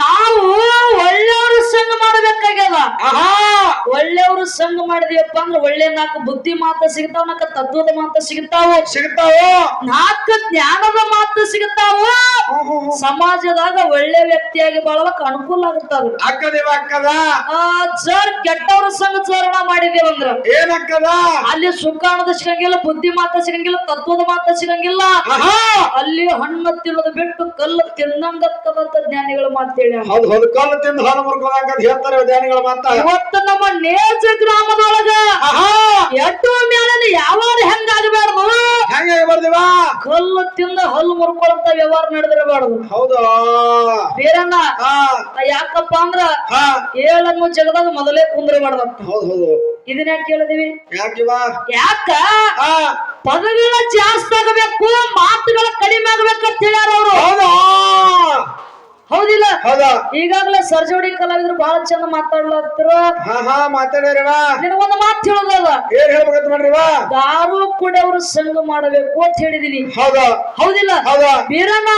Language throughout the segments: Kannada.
ನಾವು ಒಳ್ಳೆಯವರು ಸಂಘ ಮಾಡಬೇಕಾಗ್ಯದ. ಒಳ್ಳೆಯವರು ಸಂಘ ಮಾಡಿದ್ಯಪ್ಪ ಅಂದ್ರೆ ಒಳ್ಳೆ ನಾಲ್ಕು ಬುದ್ಧಿ ಮಾತ ಸಿಗ್ತಾವ ನಾಲ್ಕು ತತ್ವದ ಮಾತ ಸಿಗ್ತಾವ. ಸಿಗ್ತಾವ? ನಾಲ್ಕು ಜ್ಞಾನದ ಮಾತು ಸಿಗ್ತಾವ. ಸಮಾಜದಾಗ ಒಳ್ಳೆ ವ್ಯಕ್ತಿಯಾಗಿ ಬಾಳಕ್ ಅನುಕೂಲ ಆಗುತ್ತದ ಅಕ್ಕದಿವ ಅಕ್ಕದ ಆ ಸರ್ ಕೆಟ್ಟವ್ರ ಸಂಘ ಚರಣ ಮಾಡಿದೇವಂದ್ರ ಏನಕ್ಕದ ಅಲ್ಲಿ ಸುಖ ಅನ್ನೋದು ಸಿಗಂಗಿಲ್ಲ ಬುದ್ಧಿ ಮಾತ ಸಿಗಂಗಿಲ್ಲ ತತ್ವದ ಮಾತ ಸಿಗಂಗಿಲ್ಲ. ಅಲ್ಲಿ ಹಣ್ಣು ತಿನ್ನೋದು ಬಿಟ್ಟು ಕಲ್ಲು ತಿನ್ನಂಗತ್ತದಂತ ಜ್ಞಾನಿಗಳ ಮಾತೇಳಿ ಹೌದು ಹೌದು. ಕಲ್ಲು ತಿಂದು ಹಾಲು ಮುರ್ಕೋದಂಗ ಹೇಳ್ತಾರೆ ಧ್ಯಾನಿಗಳ ಮಾತ. ಇವತ್ತು ನಮ್ಮ ನೇಜ ಗ್ರಾಮದೊಳಗ ಎಟ್ಟು ಮೇಲೆ ಯಾವಾಗ ಹೆಂಗಾಗಬಾರ್ದು ಹೆಂಗ ಬರ್ದಿವ ಕಲ್ಲು ತಿಂದ ಹಲ್ಲು ಮುರ್ಕೊಳಂತ ವ್ಯವಹಾರ ನಡೆದಿರಬಾರ್ದು. ಹೌದು. ಬೇರಣ್ಣ ಯಾಕಪ್ಪ ಅಂದ್ರ ಹಾ. ಏಳನ್ನು ಜಗದಾಗ ಮೊದಲೇ ಕುಂದ್ರಬಾರ್ದಂತ. ಹೌದು ಹೌದು. ಇದನ್ನ ಯಾಕೆ ಕೇಳಿದಿವಿ? ಯಾಕ ಪದಗಳ ಜಾಸ್ತಿ ಆಗಬೇಕು ಮಾತುಗಳ ಕಡಿಮೆ ಆಗ್ಬೇಕಂತ ಹೇಳ್ಯಾರ ಅವರು. ಹೌದಾ. ಈಗಾಗಲೇ ಸರ್ಜೋಡಿ ಕಲಾವಿದ್ರು ಬಹಳ ಚಂದ ಮಾತಾಡ್ಲತ್ತಿರ. ಹಾ ಹಾ ಮಾತಾಡ್ಯಾರಿವ ನಿನಗೊಂದು ಮಾತು ಹೇಳೋದದ ಏನ್ ಹೇಳ್ಬೇಕಂತ ಮಾಡ್ರಿವ ದಾರು ಕುಡಿಯವರು ಸಂಘ ಮಾಡಬೇಕು ಅಂತ ಹೇಳಿದೀನಿ. ಹೌದಾ. ಹೌದಿಲ್ಲ? ಹೌದಾ. ಬೀರಣ್ಣ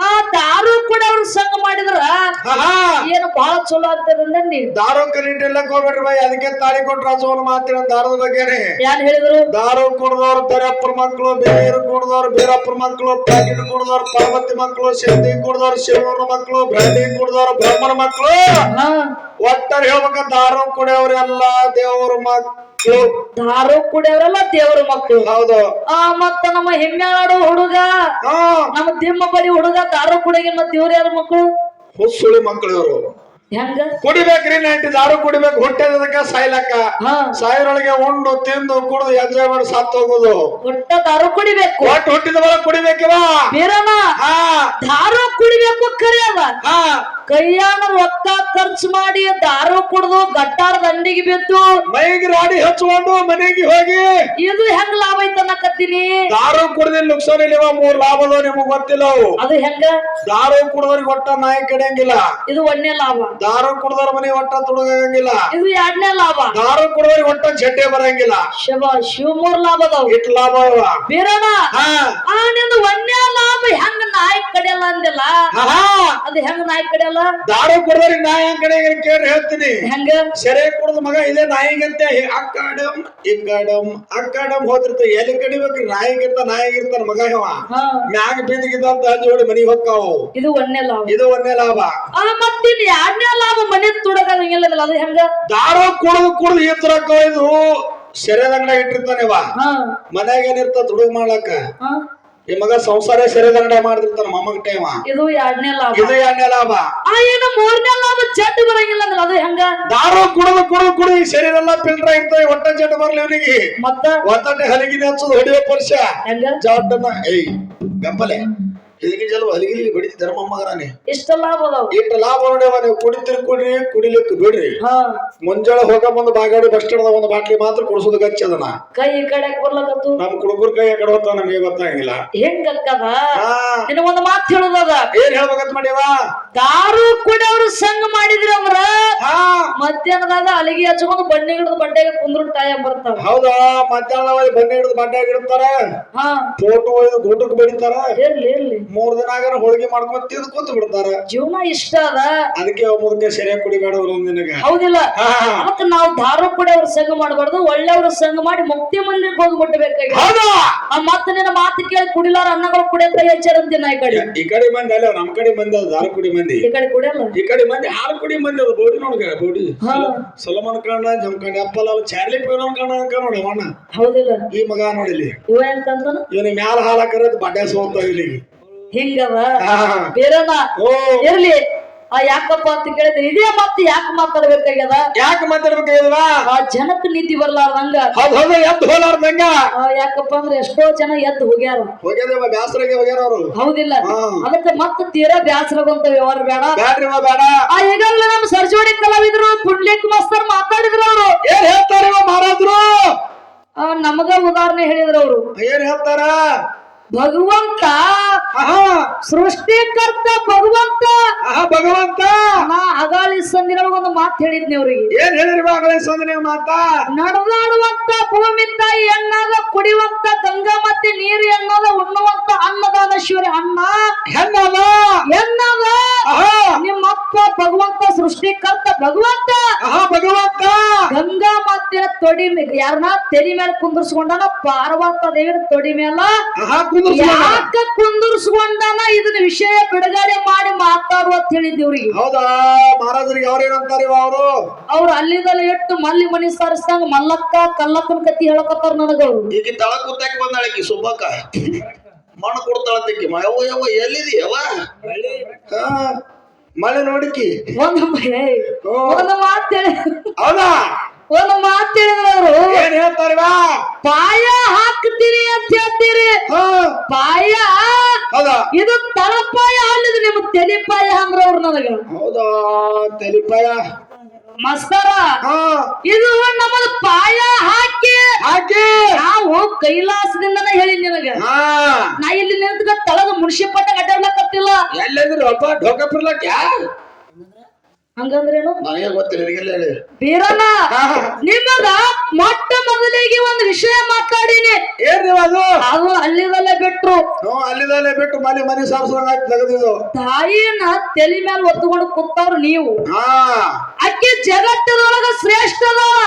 ಆ ದಾರು ಕುಡಿಯವರು ಸಂಘ ಮಾಡಿದ್ರ? ಹಾ ಹಾ. ಏನು ಬಹಳ ಚಲೋ ಆಗ್ತದೆ ಅಂದಿ ದಾರು ಕಲಿಂಟಿಲ್ಲ ಹೋಗ್ಬೇಡ್ರಿ ಬೈ. ಅದಕ್ಕೆ ತಾಳಿ ಕೊಟ್ರ ರಾಜವನ್ನ ಮಾತಿನ ದಾರದ ಬಗ್ಗೆನೆ. ಯಾರು ಹೇಳಿದ್ರು? ದಾರು ಕುಡ್ದವ್ರು ದರ್ಯಪ್ಪರ ಮಕ್ಕಳು ಬೇರು ಕುಡ್ದವ್ರು ಬೀರಪ್ಪರ ಮಕ್ಕಳು ಪ್ಯಾಕೆಟ್ ಕುಡ್ದವ್ರು ಪಾರ್ವತಿ ಮಕ್ಕಳು ಸಿಂಧಿ ಕುಡ್ದವ್ರು ಶಿವನ ಮಕ್ಕಳು ಬ್ರಾಂಡಿ ಕುಡ್ದವ್ರು ಬ್ರಹ್ಮನ ಮಕ್ಕಳು. ಹಾ. ಒಟ್ಟಾರೆ ಹೇಳ್ಬೇಕ ದಾರು ಕುಡಿಯವ್ರೆಲ್ಲ ದೇವ್ರ ಮಕ್ಕಳು. ದಾರು ಕುಡಿಯವ್ರೆಲ್ಲ ದೇವ್ರ ಮಕ್ಕಳು. ಹೌದು. ಆ ಮತ್ತ ನಮ್ಮ ಹೆಮ್ಮೆನಾಡು ಹುಡುಗ. ನಮ್ಮ ದಿಮ್ಮ ಬಲಿ ಹುಡುಗ ದಾರು ಕುಡಿಗೆ ಮತ್ತ ಇವ್ರ ಯಾರ ಮಕ್ಕಳು? ಹುಸುಳಿ ಮಕ್ಕಳು ಇವರು. ಹೆಂಗ? ಕುಡಿಬೇಕ್ರಿ ನೈಂಟಿ ದಾರು ಕುಡಿಬೇಕು ಹೊಟ್ಟೆ ಸಾಯ್ಲಕ್ಕ. ಹಾ. ಸಾಯಿರೊಳಗೆ ಉಂಡು ತಿಂದು ಕುಡಿದು ಎಂಜಾಯ್ ಮಾಡಿ ಸತ್ತು ಹೋಗೋದು. ಒಟ್ಟ ದಾರು ಕುಡಿಬೇಕು. ಒಟ್ಟು ಹುಟ್ಟಿದ ಬರ ಕುಡಿಬೇಕಿವ? ದಾರು ಕುಡಿಬೇಕು ಕರೆಯವ ಕೈಯಾನ ರೊಕ್ಕ ಖರ್ಚು ಮಾಡಿ ದಾರು ಕುಡ್ದು ಗಟ್ಟಾರ ದಂಡಿಗೆ ಬಿದ್ದು ಮೈಗೆ ರಾಡಿ ಹಚ್ಕೊಂಡು ಮನೆಗೆ ಹೋಗಿ. ಇದು ಹೆಂಗ್ ಲಾಭ ಐತ ಅನ್ನಕತ್ತೀನಿ? ದಾರು ಕುಡ್ದಿಲ್ಲ ನುಕ್ಸಾನ್ ಇಲ್ಲಿವ ಮೂರ್ ಲಾಭ ಅದಾವ ನಿಮಗ್ ಗೊತ್ತಿಲ್ಲ ಅವು. ಅದು ಹೆಂಗ? ದಾರು ಕುಡ್ದವ್ರಿಗೆ ಒಟ್ಟ ನಾಯಿ ಕಡಿಯಂಗಿಲ್ಲ ಇದು ಒಂದೇ ಲಾಭ. ದಾರು ಕುಡ್ದವ್ರ ಮನೆ ಒಟ್ಟ ತುಡುಗಂಗಿಲ್ಲ ಇದು ಎರಡನೇ ಲಾಭ. ದಾರು ಕುಡ್ದವ್ರಿಗೆ ಒಟ್ಟ ಜಡ್ಡೆ ಬರಂಗಿಲ್ಲ. ಶಿವ ಶಿವಮೂರ್ ಲಾಭ ಅದಾವ. ಇಟ್ ಲಾಭ ಅವ ಬೀರಣ್ಣ ಹಾ. ಆ ನಿಂದು ಒಂದನೇ ಲಾಭ ಹೆಂಗ್ ನಾಯಿ ಕಡಿಯಲ್ಲ ಅಂದಿಲ್ಲ. ಅದು ಹೆಂಗ್ ನಾಯಿ ಕಡಿಯಲ್ಲ? ದಾರು ಕುಡಿದ್ರೆ ನಾಯಿ ಕಡೆ ಕೇಳಿ ಹೇಳ್ತೀನಿ. ಹೆಂಗ? ಸೆರೆ ಕುಡಿದ ಮಗ ಇದೇ ನಾಯಿಗಂತೆ. ಅಕ್ಕಾಡಮ್ ಇಕ್ಕಡಮ್ ಅಕ್ಕಡಮ್ ಹೋದಿರ್ತ. ಎಲ್ಲಿ ಕಡಿಬೇಕ್ರಿ? ನಾಯಿಗಿಂತ ನಾಯಿಗಿರ್ತಾನ ಮಗ ಹೇವ ಮ್ಯಾಗ ಅಂತ ಜೋಡಿ ಮನಿ ಹೊಕ್ಕಾವು ಇದು ಒಂದೇ ಲಾಭ. ಇದು ಒಂದೇ ಲಾಭ. ಮತ್ತಿನ್ ಎರಡನೇ ಲಾಭ ಮನೆ ತುಡಗಂಗಿಲ್ಲ ಅದು ಹೆಂಗ? ದಾರು ಕುಡಿದ್ ಕುಡಿದ್ ಈ ತರ ಇದು ಸೆರೆದಂಗಡ ಇಟ್ಟಿರ್ತಾನೆ ಹಾ. ಮನ್ಯಾಗ ಏನಿರ್ತ ತುಡುಗ್ ಮಾಡ್ಲಕ್ಕ? ಹಾ ಈ ಮಗ ಸಂಸಾರ ಸೆರೆದ ಅಂಗಡ ಮಾಡ್ತಿರ್ತಾನ ಮೊಮ್ಮಗ ಟೈಮ್ ಇದು ಎರಡನೇ ಲಾಭ. ಇದು ಎರಡನೇ ಲಾಭ. ಆ ಏನು ಮೂರನೇ ಲಾಭ ಜಡ್ ಬರಂಗಿಲ್ಲ ಅಂದ್ರೆ ಅದು ಹೆಂಗ? ದಾರು ಕುಡಿದು ಕುಡಿದು ಕುಡಿ ಶರೀರ ಎಲ್ಲ ಫಿಲ್ಟರ್ ಇರ್ತವೆ ಹೊಟ್ಟ ಜಡ್ ಬರ್ಲಿ ಅವನಿಗೆ. ಮತ್ತ? ಒತ್ತಡ ಹಲಗಿನ ಹಚ್ಚೋದು ಹೊಡಿಯೋ ಪರ್ಷ. ಹೆಂಗ? ಜಡ್ಡನ್ನ ಏಯ್ ಗಂಪಲೆ. ಇದಕ್ಕೆ ಜಲ್ವ ಹಲಿಗಿಲಿಗೆ ಬಡಿತಿ ಧರ್ಮ ಮಗರಾನೆ. ಇಷ್ಟ ಲಾಭ ಅದಾವ? ಇಷ್ಟ ಲಾಭ ನೋಡ್ಯವ ನೀವು ಕುಡಿತಿರ್ ಕುಡ್ರಿ ಕುಡಿಲಿಕ್ಕೆ ಬಿಡ್ರಿ. ಹಾ. ಮುಂಜಾನೆ ಹೋಗ ಬಂದು ಬಾಗಾಡಿ ಬಸ್ ಸ್ಟಾಂಡ್ ಒಂದು ಬಾಟ್ಲಿ ಮಾತ್ರ ಕುಡಿಸೋದು ಗಚ್ಚ ಅದನ್ನ. ಕೈ ಈ ಕಡೆ ಬರ್ಲಕತ್ತು? ನಮ್ ಕುಡುಗರ್ ಕೈ ಕಡೆ ಹೋಗ್ತಾವ ನಮಗೆ ಗೊತ್ತಾಗಿಲ್ಲ. ಹೆಂಗ ಅಕ್ಕದ? ಹಾ. ನಿನಗ ಒಂದು ಮಾತು ಹೇಳುದದ ಏನ್ ಹೇಳ್ಬೇಕಂತ ಮಾಡ್ಯವ ದಾರು ಕುಡಿಯವ್ರು ಸಂಘ ಮಾಡಿದ್ರಿ ಅವ್ರ ಹಾ. ಮಧ್ಯಾಹ್ನದಾಗ ಅಲಿಗೆ ಹಚ್ಕೊಂಡು ಬಣ್ಣ ಹಿಡಿದು ಬಂಡೆ ಕುಂದ್ರು ಟೈಮ್ ಬರ್ತಾವ. ಹೌದಾ? ಮಧ್ಯಾಹ್ನ ಬಣ್ಣ ಬನ್ನಿ ಹಿಡಿದು ಬಂಡೆ ಇಡ್ತಾರ. ಹಾ. ಫೋಟೋ ಒಯ್ದು ಗೂಟಕ್ಕೆ ಬಡಿತಾರ. ಇರ್ಲಿ ಇರ್ಲಿ. ಮೂರ್ ದಿನ ಆಗ ಹೋಳಿಗೆ ಮಾಡ್ಕೊಂಡ್ ತಿಂದು ಕುಂತ ಬಿಡ್ತಾರ. ಜೀವನ ಇಷ್ಟ ಅದ. ಅದಕ್ಕೆ ಮುದಕ್ಕೆ ಸರಿಯಾಗಿ ಕುಡಿಬೇಡ ನಿನಗೆ ಹೌದಿಲ್ಲ. ಮತ್ತೆ ನಾವು ಧಾರ ಕೂಡ ಅವ್ರ ಸಂಘ ಮಾಡಬಾರ್ದು ಒಳ್ಳೆಯವ್ರ ಸಂಘ ಮಾಡಿ ಮುಕ್ತಿ ಮಂದಿರಕ್ಕೆ ಹೋಗಿ ಮುಟ್ಟಬೇಕಾಗಿ ಮತ್ತ ನಿನ್ನ ಮಾತು ಕೇಳಿ ಕುಡಿಲಾರ ಅನ್ನಗಳು ಕುಡಿಯತ್ತ ನಾ ಈ ಕಡೆ. ಈ ಕಡೆ ಮಂದಿ ಅಲ್ಲ ನಮ್ ಕಡೆ ಮಂದಿ ಅದ ಕುಡಿ ಮಂದಿ. ಈ ಕಡೆ ಕುಡಿಯಲ್ಲ? ಈ ಕಡೆ ಮಂದಿ ಹಾಲು ಕುಡಿ ಮಂದಿ ಅದ? ಬೋಡಿ ನೋಡ್ಕ ಬೋಡಿ. ಸಲಮಾನ್ ಖಾನ್ ಅಪ್ಪಲ್ ಅಪ್ಪಲ್ಲ ಚಾರ್ಲಿ ಪೇರೋನ್ ಕಣ್ಣ ಅನ್ಕ ನೋಡಿ ಅಣ್ಣ ಹೌದಿಲ್ಲ. ಈ ಮಗ ನೋಡಿಲಿ ಇವ ಎಂತಂದನ? ಇವನ ಮ್ಯಾಲ ಹಾಲ ಕರೆದ್ ಬಡ್ಡೆ ಸೋತ ಇಲ್ಲಿಗೆ. ಹಿಂಗದ ಹಾ. ಬೇರೆನ ಓ. ಇರ್ಲಿ. ಆ ಯಾಕಪ್ಪ ಅಂತ ಕೇಳಿದ್ರೆ ಇದೇ ಮತ್ತೆ ಯಾಕೆ ಮಾತಾಡ್ಬೇಕಾಗ್ಯದ? ಯಾಕೆ ಮಾತಾಡ್ಬೇಕಾಗ್ಯದ ಆ ಜನಕ್ಕೆ ನೀತಿ ಬರ್ಲಾರ್ದಂಗ. ಎದ್ದು ಹೋಲಾರ್ದಂಗ. ಆ ಯಾಕಪ್ಪ ಅಂದ್ರೆ ಎಷ್ಟೋ ಜನ ಎದ್ದು ಹೋಗ್ಯಾರ. ಬ್ಯಾಸರಾಗೆ ಹೋಗ್ಯಾರ ಅವ್ರು. ಹೌದಿಲ್ಲ. ಅದಕ್ಕೆ ಮತ್ತೆ ತೀರಾ ಬ್ಯಾಸರಗೊಂತ ವ್ಯವಹಾರ ಬೇಡ. ಬ್ಯಾಡ್ರಿ ಬೇಡ. ಆ ಈಗಾಗಲೇ ನಮ್ಮ ಸರ್ಜೋಡಿ ಕಲಾವಿದ್ರು ಪುಂಡ್ಲಿಕ್ ಕುಮಾರ್ ಮಾತಾಡಿದ್ರು ಅವರು. ಏನ್ ಹೇಳ್ತಾರ ಮಹಾರಾಜ್ರು? ನಮಗ ಉದಾಹರಣೆ ಹೇಳಿದ್ರು ಅವರು. ಏನ್ ಹೇಳ್ತಾರ? ಭಗವಂತ ಸೃಷ್ಟಿಕರ್ತ ಭಗವಂತ. ಭಗವಂತ. ನಾ ಅಗಾಳಿ ಸಂದಿನೊಳಗ ಒಂದು ಮಾತು ಹೇಳಿದ್ನಿ ಅವ್ರಿಗೆ. ಏನ್ ಹೇಳಿರ್ವಾಗಲೇ ಸಂದಿನ ಮಾತ? ನಡೆದಾಡುವಂತ ಭೂಮಿ ತಾಯಿ ಎಣ್ಣಾದ ಕುಡಿಯುವಂತ ಗಂಗಾ ಮತ್ತೆ ನೀರು ಎಣ್ಣಾದ ಉಣ್ಣುವಂತ ಅನ್ನದಾನೇಶ್ವರಿ ಅನ್ನ. ಹೆಣ್ಣದ ಎನ್ನದ ನಿಮ್ಮ ಅಪ್ಪ ಭಗವಂತ ಸೃಷ್ಟಿಕರ್ತ ಭಗವಂತ. ಭಗವಂತ. ಗಂಗಾ ಮಾತಿನ ತೊಡಿ ಯಾರನ್ನ ತೆರಿ ಮೇಲೆ ಕುಂದರ್ಸ್ಕೊಂಡಾನ ಪಾರ್ವತ ದೇವಿನ ತೊಡಿ ಮೇಲ ಯಾಕ ಕುಂದರ್ಸ್ಕೊಂಡಾನ? ಇದನ್ನ ವಿಷಯ ಬಿಡುಗಡೆ ಮಾಡಿ ಮಾತಾಡುವ ಅಂತ ಹೇಳಿದ್ವಿ ಇವ್ರಿಗೆ. ಹೌದಾ? ಮಹಾರಾಜರಿಗೆ ಅವ್ರೇನಂತಾರ ಅವರು? ಅವ್ರು ಅಲ್ಲಿದಲ್ಲಿ ಎಟ್ಟು ಮಲ್ಲಿ ಮನಿ ಸಾರಿಸ್ದಂಗ ಮಲ್ಲಕ್ಕ ಕಲ್ಲಕ್ಕನ ಕತ್ತಿ ಹೇಳಕತ್ತಾರ ನನಗವ್ರು. ಈಗ ತಳ ಕೂತಾಕ ಬಂದಾಳಕಿ ಸುಬ್ಬಕ್ಕ. ಮಣ್ಣು ಕೊಡ್ತಾಳಂತಕ್ಕಿ ಯಾವ ಯಾವ ಎಲ್ಲಿದಿ ಯವ್ವ? ಹಾ. ಮಳೆ ನೋಡಿಕಿ. ಒಂದು ಒಂದು ಮಾತು ಹೇಳಿ. ಹೌದಾ? ಒಂದು ಮಾತು ಹೇಳಿದ್ರು ಏನ್ ಹೇಳ್ತಾರವ ಪಾಯ ಹಾಕ್ತೀರಿ ಅಂತ ಹೇಳ್ತೀರಿ. ಪಾಯ? ಹೌದಾ? ಇದು ತಲಪಾಯ ಅಲ್ಲಿದು ನಿಮ್ ತೆಲಿಪಾಯ ಅಂದ್ರ ನನಗೆ ನನಗ. ಹೌದಾ? ತೆಲಿಪಾಯ? ಮಸ್ತರ ಇದು ನಮ್ಮದು ಪಾಯ ಹಾಕಿ. ಹಾಕಿ. ನಾವು ಕೈಲಾಸದಿಂದನೇ ಹೇಳಿ ನಿನಗ. ನಾ ಇಲ್ಲಿ ನಿಂತ ತಳಗ ಮುನ್ಸಿಪಟ್ಟ ಅಡ್ಡಾಡ್ಲಕತ್ತಿಲ್ಲ ಎಲ್ಲಂದ್ರೆ ಅಪ್ಪ ಢೋಕ ಬಿರ್ಲಕ್ ಯಾ ಹಂಗಂದ್ರೇನು ನನಗೆ ಗೊತ್ತಿಲ್ಲ ನಿನಗೆಲ್ಲ ಹೇಳಿ. ಬೀರಣ್ಣ. ನಿಮಗ ಮೊಟ್ಟ ಮೊದಲಿಗೆ ಒಂದು ವಿಷಯ ಮಾತಾಡೀನಿ. ಏನ್ ಅದು? ಬಿಟ್ರು. ಅಲ್ಲಿದಲ್ಲೇ ಬಿಟ್ಟು ಮನೆ ಮನೆ ಆಯ್ತು ತೆಗೆದಿದ್ದು. ತಾಯಿನ ತಲೆ ಮೇಲೆ ಒತ್ತುಕೊಂಡು ಕೂತವ್ರು ನೀವು. ಅಕ್ಕಿ ಜಗತ್ತದೊಳಗ ಶ್ರೇಷ್ಠ ಅದಾಳ